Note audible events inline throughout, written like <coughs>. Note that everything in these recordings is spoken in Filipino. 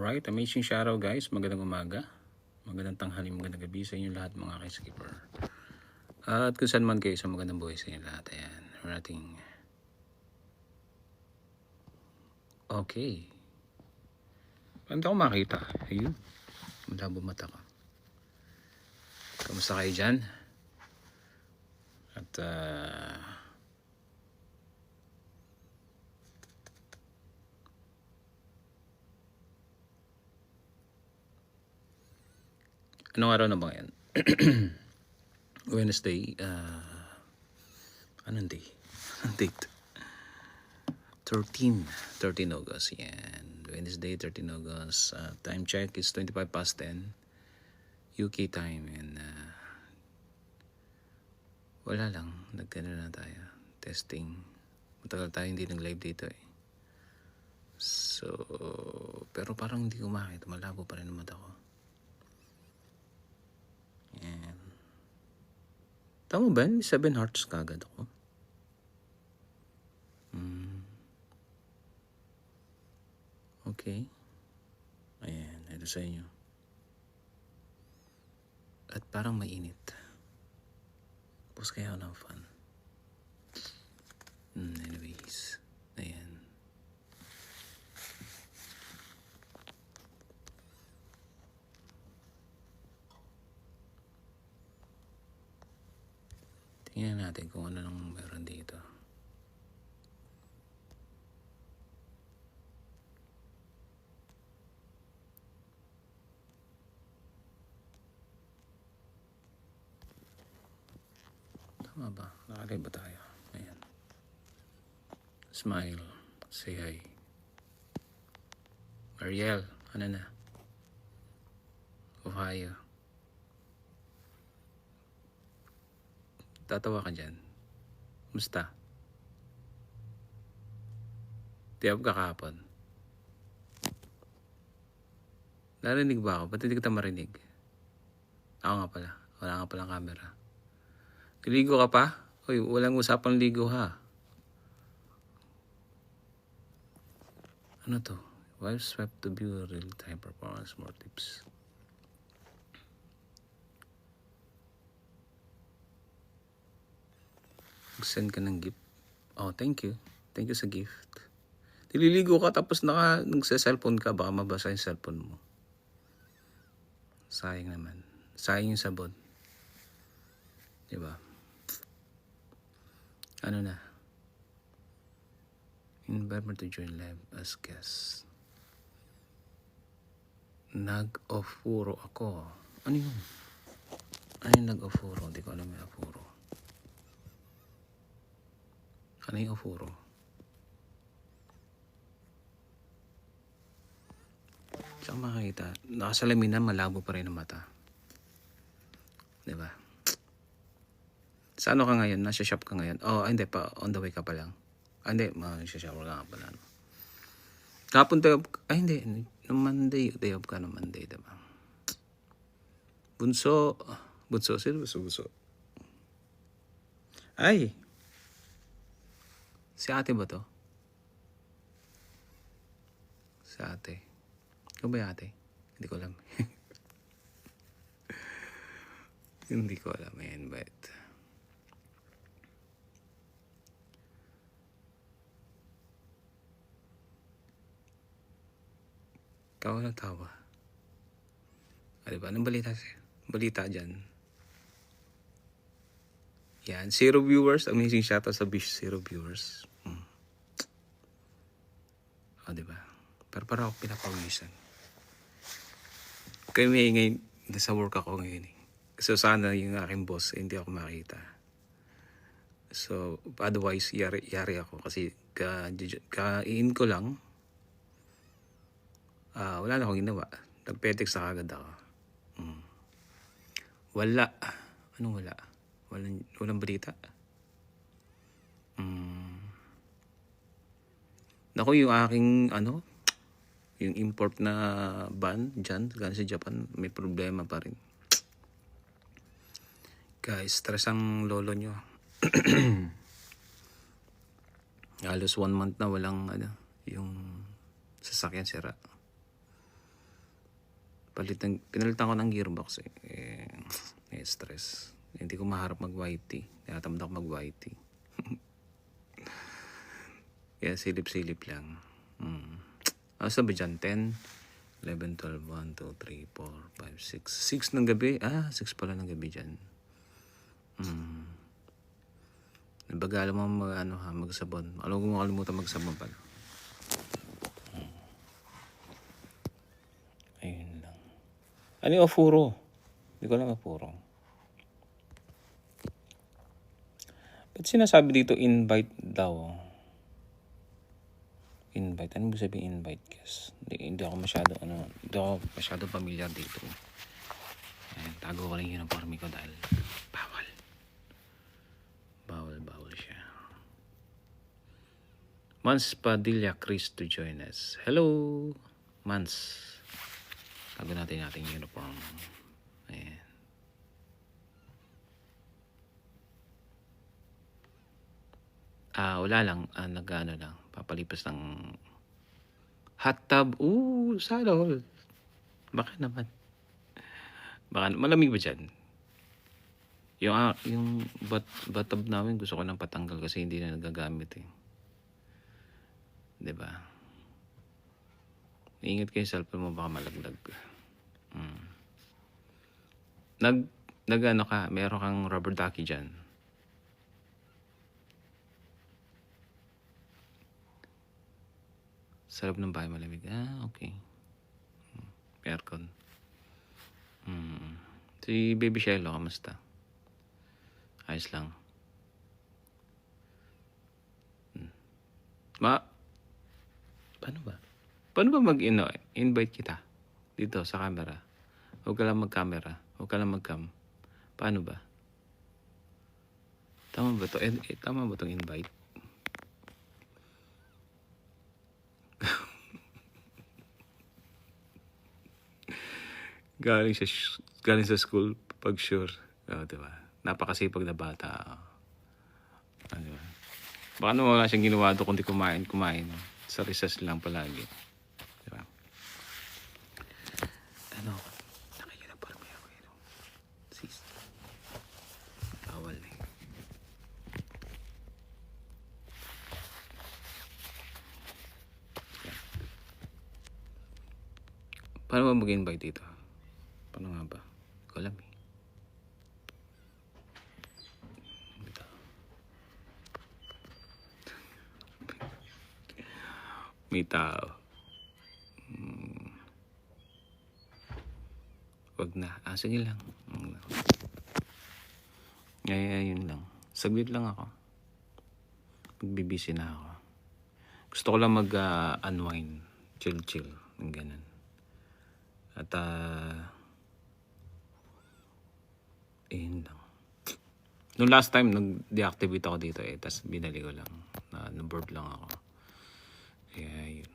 Alright, amazing shadow guys. Magandang umaga. Magandang tanghali, magandang gabi sa inyo lahat mga ka-skipper. At kung saan man kayo sa magandang buhay sa inyo lahat. Ayan, meron nating... Okay. Paano ako makita? Ayun. Malabo mata ko. Kamusta kayo dyan? At ah... Anong araw na ba yan? <clears throat> Wednesday. Uh, anong day? <laughs> Anong date? 13. 13 August. Yan. Wednesday, 13 August. Uh, time check is 25 past 10. UK time. And uh, wala lang. Nagkano na tayo. Testing. Matagal tayo hindi nag-live dito eh. So, pero parang hindi ko makita. Malabo pa rin ang mata ko. Yan. Tama ba? May seven hearts kagad ako. Hmm. Okay. Ayan, ito sa inyo. At parang mainit. Tapos kaya ako ng fun. Hmm, anyways. Ayan. Tingnan natin kung ano nang meron dito. Tama ba? Nakalay ba tayo? Ayan. Smile. Say hi. Mariel, ano na? Ohio. Tatawa ka dyan. Musta? Tiyab ka kahapon. Narinig ba ako? Ba't hindi kita marinig? Ako nga pala. Wala nga palang camera. Ligo ka pa? Uy, walang usapang ligo ha. Ano to? Wipe swipe to view real-time performance more tips. Mag-send ka ng gift. Oh, thank you. Thank you sa gift. Nililigo ka tapos naka, nagsa-cellphone ka, baka mabasa yung cellphone mo. Sayang naman. Sayang yung sabon. Diba? Ano na? Invite mo to join live as guest. Nag-ofuro ako. Ano yun? Ano yung nag-ofuro? Hindi ko alam yung ofuro. Ano yung ofuro? Saan makakita? Nakasalamin na malabo pa rin ang mata. Di ba? Sa ano ka ngayon? Nasa shop ka ngayon? Oh, hindi pa. On the way ka pa lang. Ah, hindi. Mag-shower ka nga pala. No? Kapon tayo. Ay, hindi. Nung Monday. Day off ka nung Monday, di ba? Bunso. Bunso. Sino bunso? Bunso. Ay. Si ate ba to? Si ate. Ikaw ba ate? Hindi ko alam. <laughs> Hindi ko alam yan, but... Tawa na tawa. Ah, diba? Anong balita siya? Balita dyan. Yan. Zero viewers. Amazing shoutout sa Bish. Zero viewers. Hmm. Ah, diba? Pero parang ako pinapawisan. Kaya may ngayon, nasa work ako ngayon eh. So sana yung aking boss, eh, hindi ako makita. So otherwise, yari, yari ako kasi ka, ka-in ko lang, ah wala na akong ginawa. Nag-petex na kagad ako. Hmm. Wala. Anong wala? Walang, walang balita. Hmm. Naku, yung aking, ano, yung import na ban dyan, galing sa Japan, may problema pa rin. Guys, stress ang lolo nyo. <clears throat> Halos one month na walang, ano, yung sasakyan sira. Palitan, pinalitan ko ng gearbox eh. eh eh, stress. Hindi ko maharap mag-YT. Tinatamad ako mag-YT. Kaya silip-silip lang. Hmm. Ano sa ba dyan? 10, 11, 12, 1, 2, 3, 4, 5, 6. 6 ng gabi? Ah, 6 pala ng gabi dyan. Hmm. Nabaga alam mo mag, ano, ha, magsabon. Alam ko makalimutan magsabon pala. Hmm. Ayun lang. Ano yung ofuro? Hindi ko alam ofuro. Ba't sinasabi dito invite daw? Invite. Ano ibig sabihin invite guys? Hindi, hindi ako masyado, ano, hindi ako masyado familiar dito. Ayan, tago ko lang yung uniform ko dahil bawal. Bawal, bawal siya. Mans Padilla Chris to join us. Hello, Mans. Tago natin natin yung uniform. Ayan. Ah, wala lang. Ah, nag-ano lang. Papalipas ng hot tub. Ooh, sana. Baka naman. Baka, malamig ba dyan? Yung, ah, yung bat, bathtub namin gusto ko nang patanggal kasi hindi na nagagamit eh. ba? Ingat kayo sa cellphone mo baka malaglag. Hmm. Nag, nag ano ka, meron kang rubber ducky dyan. Sa loob ng bahay malamig. Ah, okay. Hmm. Aircon. Hmm. Si Baby Shiloh, kamusta? Ayos lang. Hmm. Ma, paano ba? Paano ba mag-invite kita dito sa camera? Huwag ka lang mag-camera. Huwag ka lang mag-cam. Paano ba? Tama ba to? Eh, eh, tama ba tong invite? Galing sa galing sa school pag sure. Oh, di ba? Napakasipag na bata. Oh. di ba? Baka naman wala siyang ginawa doon kundi kumain, kumain. Sa recess lang palagi. Di ba? Ano? Naka-uniform ako yun. oh. Sis. Bawal na eh. Paano ba mag-invite dito? Paano nga ba? Hindi ko alam eh. Ito. May tao. Hmm. Wag na. Ah, sige lang. Ay, ayun lang. Saglit lang ako. Magbibisi na ako. Gusto ko lang mag-unwind. chill-chill. Ng ganun. At ah... Ayun lang. Nung last time, nag-deactivate ako dito eh. Tapos binali ko lang. Na, na-board lang ako. Kaya yun.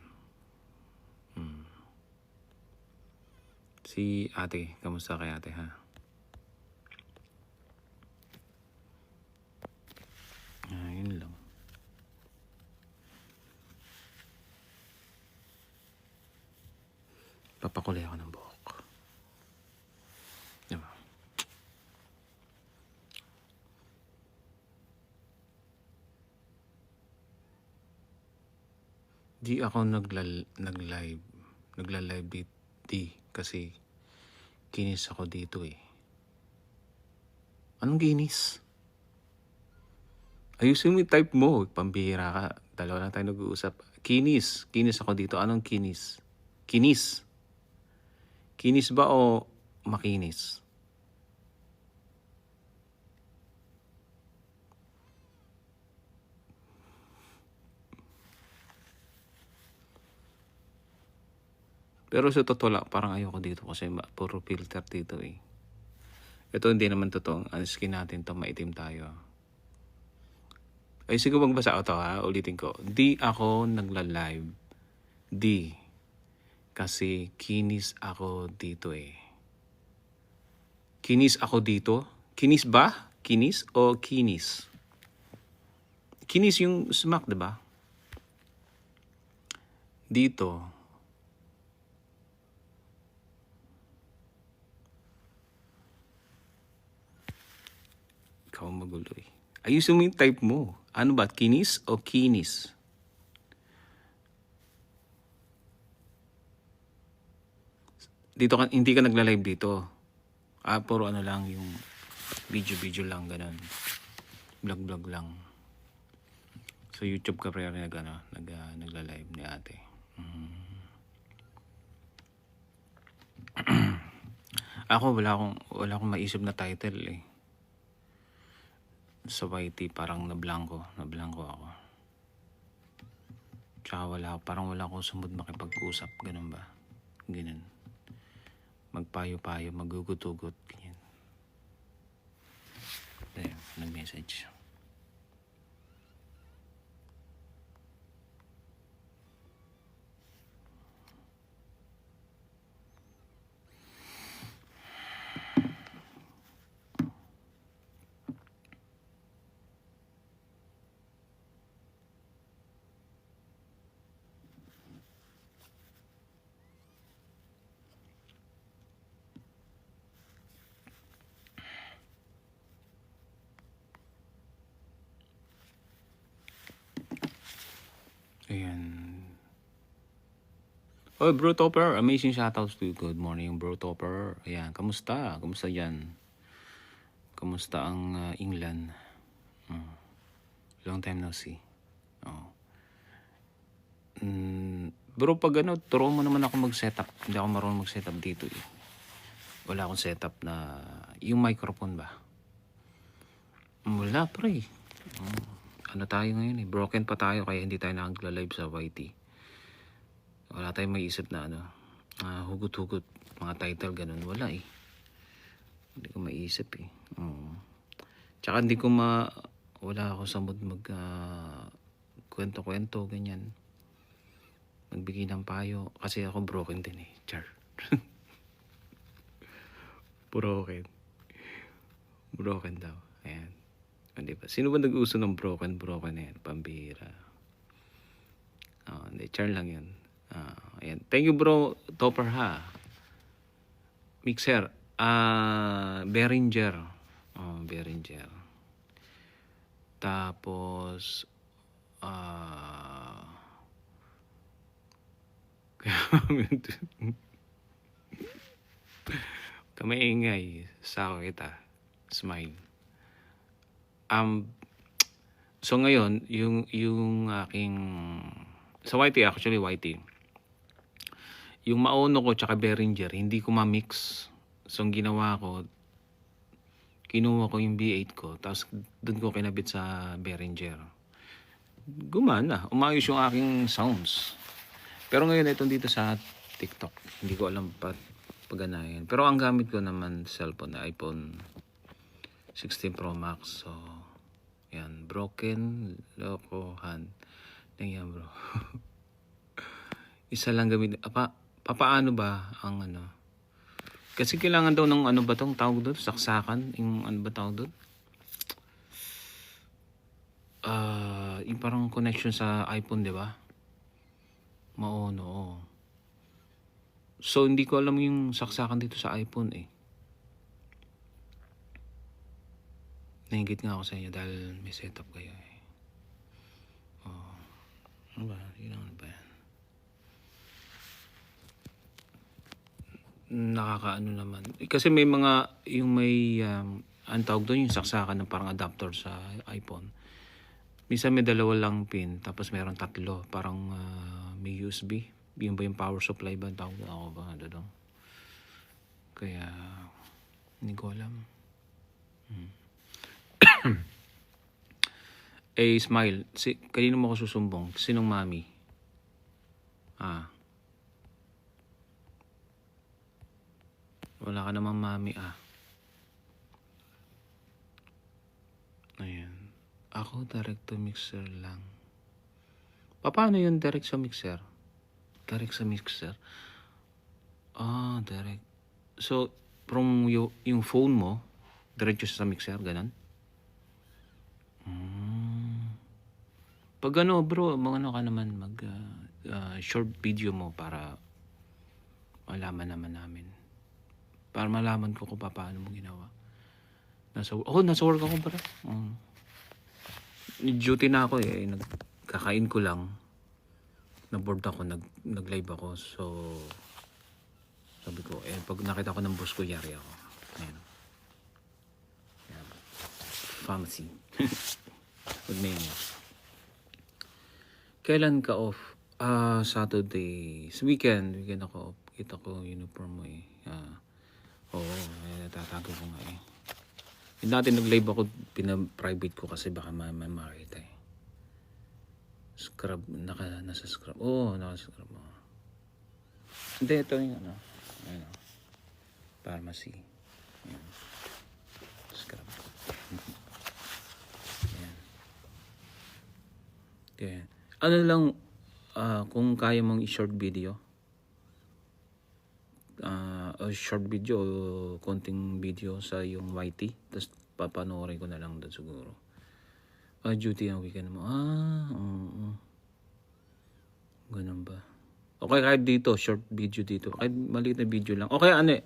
Hmm. Si ate, kamusta kay ate ha? Ah, yun lang. Papakulay ako ng buhok. Diba? Di ako naglal, nag-live. Nagla-live di, di kasi kinis ako dito eh. Anong kinis? Ayusin mo yung type mo. Pambihira ka. Dalawa lang tayo nag-uusap. Kinis. Kinis ako dito. Anong kinis? Kinis. Kinis ba o makinis? Pero sa totoo lang, parang ayoko dito kasi puro filter dito eh. Ito hindi naman totoo. Ang skin natin to maitim tayo. Ay, sige magbasa ako to ha. Ulitin ko. Di ako nagla-live. Di. Kasi kinis ako dito eh. Kinis ako dito? Kinis ba? Kinis o kinis? Kinis yung smack, di ba? Dito. Ako magulo. Ayusin mo yung type mo. Ano ba? Kinis o kinis? Dito ka, hindi ka nagla-live dito. Ah, puro ano lang yung video-video lang, ganun. Vlog-vlog lang. Sa YouTube ka pre nag, ano, nag, ah, nagla-live ni ate. Mm. <clears throat> Ako, wala akong, wala akong maisip na title eh. Sa YT, parang nablangko. Nablangko ako. Tsaka wala, parang wala akong sumod makipag-usap. Ganun ba? Ganun. Magpayo-payo, magugutugot. Ganyan. Ayun, nag-message. Ayan. Oh, Bro Topper, amazing shoutouts to you. Good morning, Bro Topper. Ayan, kamusta? Kamusta yan? Kamusta ang uh, England? Hmm. Long time no see. Oh. Mm, bro, pag ano, turo mo naman ako mag-setup. Hindi ako marunong mag-setup dito eh. Wala akong setup na... Yung microphone ba? Wala, pre. Oh. Ano tayo ngayon eh? Broken pa tayo kaya hindi tayo nakagla-live sa YT. Wala tayong maisip na ano. ah, hugot-hugot. Mga title, ganun. Wala eh. Hindi ko maisip eh. Oo. Tsaka hindi ko ma... Wala ako sa mood mag... ah, kwento-kwento, ganyan. Magbigay ng payo. Kasi ako broken din eh. Char. <laughs> broken. Broken daw. O, di ba? Sino ba nag-uso ng broken, broken na yan? Pambihira. Oh, hindi. Char lang yun. Ah, ayan. Thank you bro, Topper ha. Mixer. Ah, Behringer. Oh, Behringer. Tapos, ah, <laughs> Kamaingay. Sako kita. Smile. Um, so ngayon, yung, yung aking, sa YT actually YT, yung Maono ko tsaka Behringer, hindi ko ma-mix. So ang ginawa ko, kinuha ko yung B8 ko, tapos doon ko kinabit sa Behringer. Gumana, umayos yung aking sounds. Pero ngayon itong dito sa TikTok, hindi ko alam pa paganayan. Pero ang gamit ko naman cellphone na iPhone 16 Pro Max. So, yan. Broken, lokohan. Yan bro. <laughs> Isa lang gamit. Apa, papaano ba ang ano? Kasi kailangan daw ng ano ba tong tawag doon? Saksakan? Yung ano ba tawag doon? Ah, yung parang connection sa iPhone, di ba? Maono, oo. So, hindi ko alam yung saksakan dito sa iPhone eh. Nainggit nga ako sa inyo dahil may setup kayo eh. Oh. Ano ba? Yun ang ano ba yan? Nakakaano naman. Eh, Kasi may mga, yung may, um, ang tawag doon yung saksakan ng parang adapter sa iPhone. Minsan may dalawa lang pin, tapos meron tatlo. Parang ah, may USB. Yun ba yung power supply ba? Tawag ako ba? Ano doon? Kaya, hindi ko alam. <coughs> Eh, smile. Si, kanino mo ako susumbong? Sinong mami? Ah. Wala ka namang mami, ah. Ayan. Ako, direct to mixer lang. Pa- Paano yun direct sa mixer? Direct sa mixer? Ah, direct. So, from yung phone mo, diretso sa mixer, ganun? Pag ano bro, ano ka naman mag ah, ah, short video mo para malaman naman namin. Para malaman ko kung paano mo ginawa. Nasa, oh, nasa work ako pala. Mm. Duty na ako eh. Nagkakain ko lang. Na-board ako, nag, nag-live ako. So, sabi ko, eh, pag nakita ko ng boss ko, yari ako. Ayan. Ayan. Pharmacy. <laughs> Good name. Kailan ka off? Ah, Saturday. Sa weekend. Weekend ako off. Kita ko uniform mo eh. Ah. Oo, eh, natatago ko nga eh. Yung dati nag-live ako, pina-private ko kasi baka ma ma makita eh. Scrub, naka, nasa scrub. Oo, naka scrub mo. Hindi, ito yung ano. Ano. Pharmacy. Ayan. Scrub. Ayan. Okay. Ano lang, ah, kung kaya mong i-short video, ah o short video o konting video sa yung YT tapos papanoorin ko na lang doon siguro. Ah duty ang weekend mo. Ah oo. Ganun ba? Okay kahit dito short video dito. Kahit maliit na video lang. Okay ano eh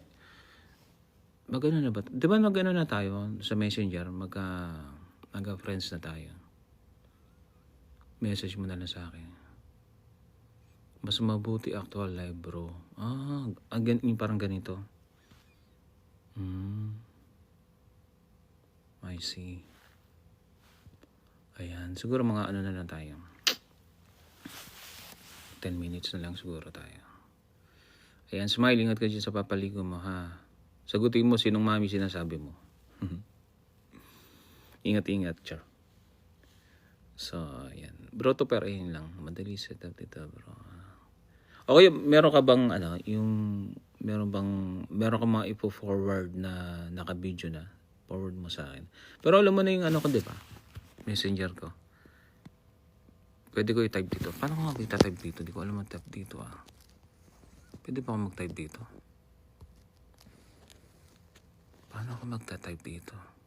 magano na ba? Di ba magano na tayo sa messenger? Magka magka friends na tayo message mo na lang sa akin mas mabuti actual live bro. Ah, yung parang ganito. Hmm. I see. Ayan, siguro mga ano na lang tayo. 10 minutes na lang siguro tayo. Ayan, smile. Ingat ka dyan sa papaligo mo, ha? Sagutin mo sinong mami sinasabi mo. <laughs> Ingat-ingat, char. So, ayan. Bro, to pero yun lang. Madali set up dito, bro. Okay, meron ka bang ano, yung meron bang meron ka mga ipo-forward na naka-video na forward mo sa akin. Pero alam mo na yung ano ko, di ba? Messenger ko. Pwede ko i-type dito. Paano ko nga i-type dito? Di ko alam mag-type dito ah. Pwede pa ako mag-type dito? Paano ako mag-type dito?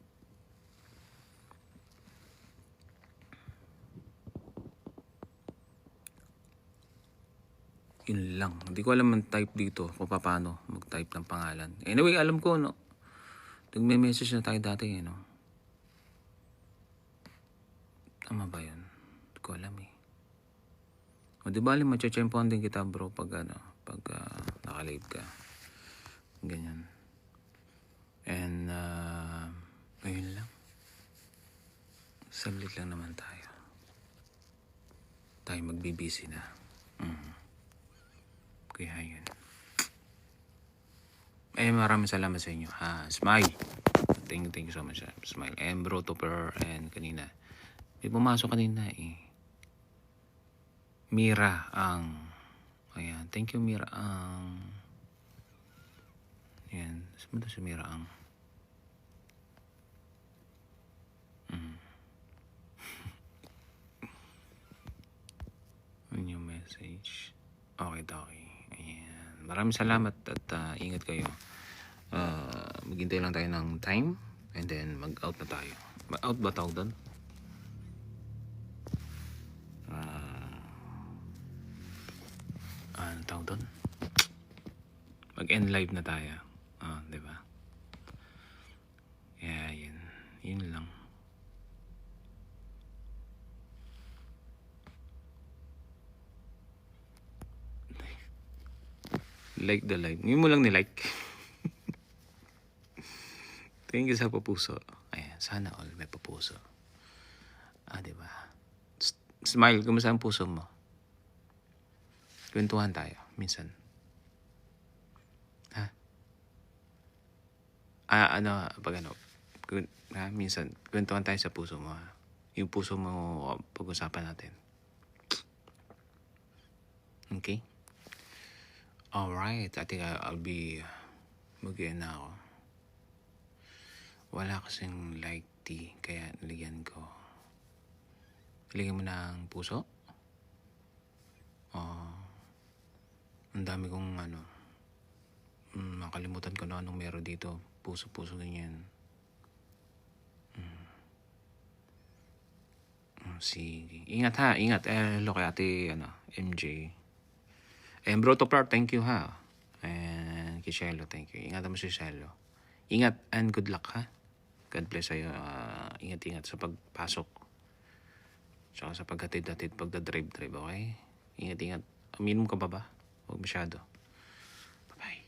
Yun lang. Hindi ko alam mag-type dito kung paano mag-type ng pangalan. Anyway, alam ko, no? Nagme-message na tayo dati, eh, no? Tama ba yun? Hindi ko alam, eh. O, di ba, alam, macha-champion din kita, bro, pag, ano, pag uh, nakalive ka. Ganyan. And, uh, ayun lang. Saglit lang naman tayo. Tayo magbibisi na. Mm. Kaya yun. Eh, maraming salamat sa inyo. Ha, smile. Thank you, thank you so much. ah. Smile. And bro, Topper, and kanina. May pumasok kanina eh. Mira ang... Ayan. Thank you, Mira ang... Ayan. Saan si Mira ang... Mm. <laughs> Yun yung message. Okay, okay. Maraming salamat at ah, ingat kayo. Ah, maghintay lang tayo ng time and then mag-out na tayo. Mag-out ba tawag doon? Ah, ano tawag doon? Mag-end live na tayo. Ah, di ba? Kaya yun. Yun lang. Like the live. Ngayon mo lang ni-like. <laughs> Thank you sa papuso. Ayan, sana all may papuso. Ah, di ba? Smile, kumusta ang puso mo? Kwentuhan tayo, minsan. Ha? Ah, ano, pag ano, ha, minsan, kwentuhan tayo sa puso mo. Ha? Yung puso mo, pag-usapan natin. Okay? Alright, I think I'll be mag na ako. Wala kasing light tea, kaya nilagyan ko. Nilagyan mo ng puso? Oh, ang dami kong ano, mm, makalimutan ko na anong meron dito. Puso-puso ganyan. Mm. Sige. Ingat ha, ingat. Eh, kay ate, ano, MJ. And bro Toplar, thank you ha. And kay thank you. Ingat mo si Shelo. Ingat and good luck ha. God bless sa'yo. Ah, ingat-ingat sa pagpasok. Tsaka sa paghatid-hatid, pagdadrive-drive, okay? Ingat-ingat. Uminom ka ba ba? Huwag masyado. Bye-bye.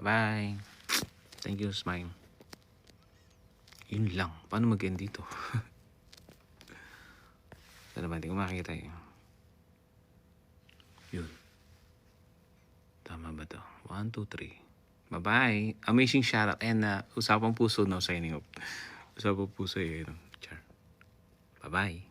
Bye-bye. Thank you, Smile. Yun lang. Paano mag-end dito? <laughs> Ano ba? Hindi ko makikita yun. Yun. Tama ba to? One, two, three. Bye-bye. Amazing shoutout. And uh, usapang puso no signing off. Usapang puso yun. Char. Bye-bye.